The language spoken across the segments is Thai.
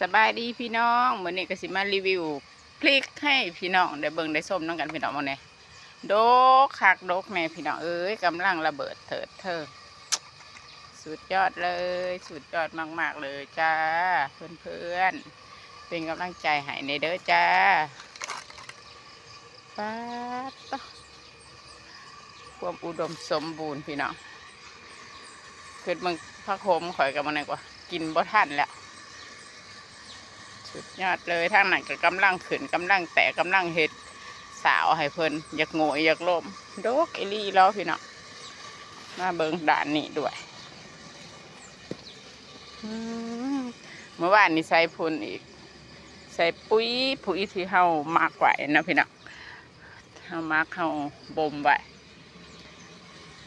สบายดีพี่น้องมื้อนี้ก็สิมารีวิวพริกให้พี่น้องได้เบิ่งได้ส้มน้องกันพี่น้องมื้อนี้ดกคักโดกแม่พี่น้องเอ้ยกำลังระเบิดเถิดเทิงสุดยอดเลย สุดยอดมาก ๆ เลยจ้าเพื่อนๆเป็นกำลังใจให้ในเด้อจ้าป๊าดตความอุดมสมบูรณ์พี่น้องคือมึงพระโคมข่อยกับมันไหนกว่า กินบ่ทันแล้ว สุดยอดเลยทางไหนก็กำลังขืนกำลังแตกกำลังเฮ็ดสาวให้เพิ่นอยากโง่อยากลมโดกอีหลีแล้วพี่น้องมาเบิงด่านนี้ด้วยเมื่อวานนี้ใส่พุ่นอีก ใส่ปุ๋ยปุ๋ยที่เฮามากไว้นะพี่น้องเฮามากเฮาบ่มไว้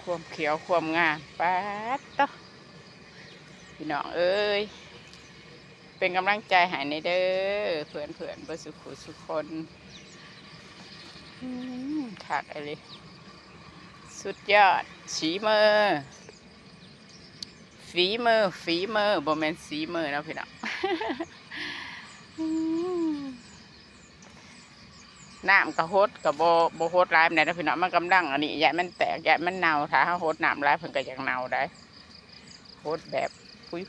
ความเขียวความงามป๊าดต้อพี่น้องเอ้ย เป็นกำลังใจใหายในเด้อเพื่อนเพื่อนบสุขุสุคนขาดอะไรสุดยอดสีมือฝีมือฝีมือบ่แมนสีมือนะพี่น้องน้ำกระหดกับโบโบหดร้ายมันได้นะพี่น้องมันกำลังอันนี้ใหญ่มันแตกใหญ่มันเน่าถ้าเขาหดน้ำร้ายเพิ่นก็อยากเน่าได้หดแบบ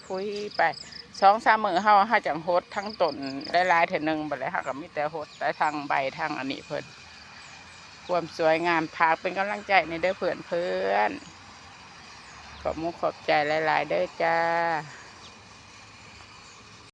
ฟุยๆไป สองสามมือเฮาเฮาจังโฮดทั้งต้นหลายๆเถอหนึงบัดเลยเฮาก็มีแต่โฮดแต่ทางใบทางอันนี้เพิ่นความสวยงามพากเป็นกำลังใจในเด้อเพื่อนเพื่อนขอบมุกขอบใจหลาย ๆ เด้อจ้า